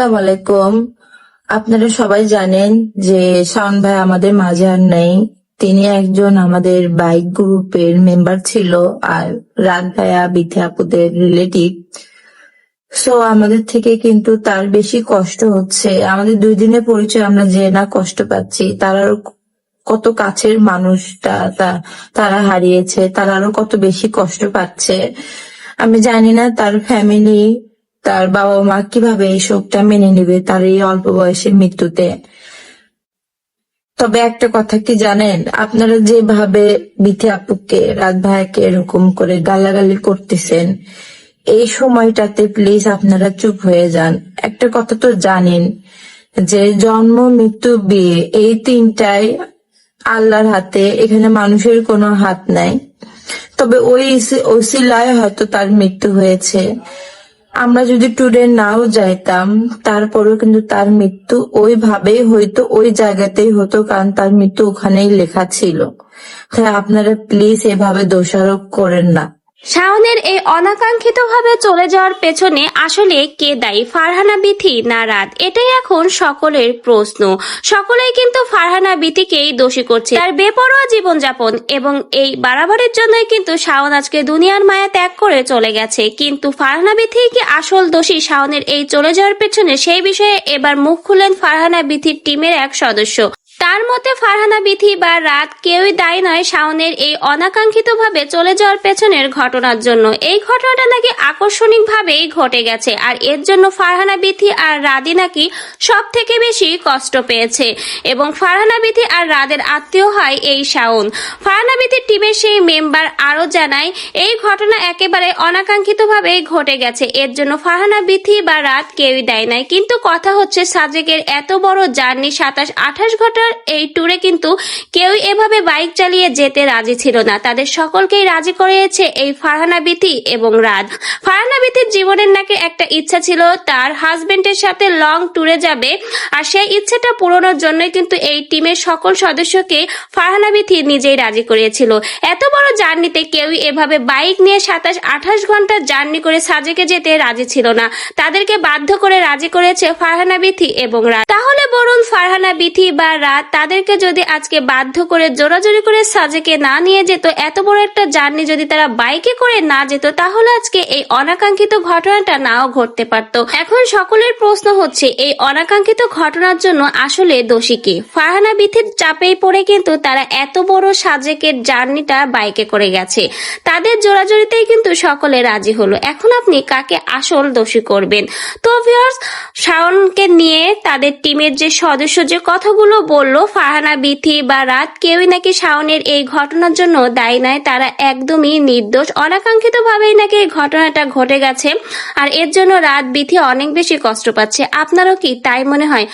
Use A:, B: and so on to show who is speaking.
A: আলাইকুম আপনারা সবাই জানেন যে শাওন ভাই আমাদের মাঝে আর নেই। তিনি একজন আমাদের বাইক গ্রুপের মেম্বার ছিল, আর রাত ভাইয়া, বিথে আপুদের রিলেটিভ। সো আমাদের থেকে কিন্তু তার বেশি কষ্ট হচ্ছে। আমাদের দুই দিনের পরিচয় আমরা যে না কষ্ট পাচ্ছি, তার আরও কত কাছের মানুষটা তারা হারিয়েছে, তারা আরও কত বেশি কষ্ট পাচ্ছে। আমি জানি না তার ফ্যামিলি তার বাবা মা কীভাবে এই শোকটা মেনে নেবে তার এই অল্প বয়সের মৃত্যুতে? তবে একটা কথা কি জানেন? আপনারা যেভাবে বিথি আপুকে রাত ভাইকে এরকম করে গালাগালি করতেছেন, এই সময়টাতে প্লিজ আপনারা চুপ হয়ে যান। একটা কথা তো জানেন, যে জন্ম, মৃত্যু, বিয়ে, এই তিনটাই আল্লাহর হাতে, এখানে মানুষের কোনো হাত নাই। তবে ওই ওসিলায় হয়তো তার মৃত্যু হয়েছে। আমরা যদি ট্যুরে নাও যাইতাম, তারপরেও কিন্তু তার মৃত্যু ওইভাবেই হইতো, ওই জায়গাতেই হতো, কারণ তার মৃত্যু ওখানেই লেখা ছিল। তাই আপনারা প্লিজ এভাবে দোষারোপ করেন না।
B: শাওনের এই অনাকাঙ্ক্ষিতভাবে চলে যাওয়ার পেছনে আসলে কে দায়ী? ফারহানা বিথি না রাত এটাই এখন সকলের প্রশ্ন। সকলেই কিন্তু ফারহানা বিথিকেই দোষী করছে। তার বেপরোয়া জীবনযাপন এবং এই বাড়াবাড়ির জন্যই কিন্তু শাওন আজকে দুনিয়ার মায়া ত্যাগ করে চলে গেছে। কিন্তু ফারহানা বিথি কি আসল দোষী শাওনের এই চলে যাওয়ার পেছনে? সেই বিষয়ে এবার মুখ খুললেন ফারহানা বিথির টিমের এক সদস্য। মতে ফারহানা বিথি বা রাত কেউই দায়ী নয় শাওনের এই অনাকাঙ্ক্ষিতভাবে চলে যাওয়ার পেছনের ঘটনার জন্য। এই ঘটনাটা নাকি আকর্ষণিকভাবেই ঘটে গেছে, আর এর জন্য ফারহানা বিথি আর রাদি নাকি সব থেকে বেশি কষ্ট পেয়েছে। এবং ফারহানা বিথি আর রাদের আত্মীয় হয় এই শাওন। ফারহানা বিথির টিমের সেই মেম্বার আরও জানায়, এই ঘটনা একেবারে অনাকাঙ্ক্ষিতভাবে ঘটে গেছে, এর জন্য ফারহানা বিথি বা রাত কেউই দেয় নাই কিন্তু কথা হচ্ছে সাজেকের এত বড় জার্নি সাতাশ আঠাশ ঘণ্টার এই ট্যুরে কিন্তু কেউই এভাবে বাইক চালিয়ে যেতে রাজি ছিল না। তাদের সকলকেই রাজি করিয়েছে এই ফারহানা বিথি এবং রাত ফারহানা বিথির জীবনের নাকি একটা ইচ্ছা ছিল, তার হাজবেন্ডের সাথে লং ট্যুরে যাবে, আর সেই ইচ্ছাটা পূরণের জন্যই কিন্তু এই টিমের সকল সদস্যকে ফারহানা বিথি নিজেই রাজি করিয়েছিল। এত বড় জার্নিতে কেউই এভাবে বাইক নিয়ে সাতাশ, আঠাশ ঘণ্টা জার্নি করে সাজেকে যেতে রাজি ছিল না। তাদেরকে বাধ্য করে রাজি করেছে ফারহানা বিথি এবং রাত তাহলে বলুন ফারহানা, বিথি বা রাত, তাদেরকে যদি আজকে বাধ্য করে জোরাজোরি করে সাজেকে না নিয়ে যেত, এত বড় একটা জার্নি যদি তারা বাইকে করে না যেত, তাহলে আজকে এই অনাকাঙ্ক্ষিত ঘটনাটা নাও ঘটতে পারত। এখন সকলের প্রশ্ন হচ্ছে, এই অনাকাঙ্ক্ষিত ঘটনার জন্য আসলে দোষী কে? ফারহানা, বিথির চাপেই পড়ে কিন্তু তারা এত বড় সাজেকের জার্নিটা বাইকে করে গেছে। তাদের জোরাজোরিতেই কিন্তু সকলে রাজি হলো। এখন আপনি কাকে আসল দোষী করবেন? তো ভিউয়ার্স শাওনকে নিয়ে তাদের টিমের যে সদস্য যে কথাগুলো বলল, ফারহানা বিথি বা রাত কেউই নাকি শাওনের এই ঘটনার জন্য দায়ী নয়, তারা একদমই নির্দোষ। অনাকাঙ্ক্ষিতভাবেই নাকি এই ঘটনাটা ঘটে গেছে, আর এর জন্য রাত বিথি অনেক বেশি কষ্ট পাচ্ছে। আপনারও কি তাই মনে হয়?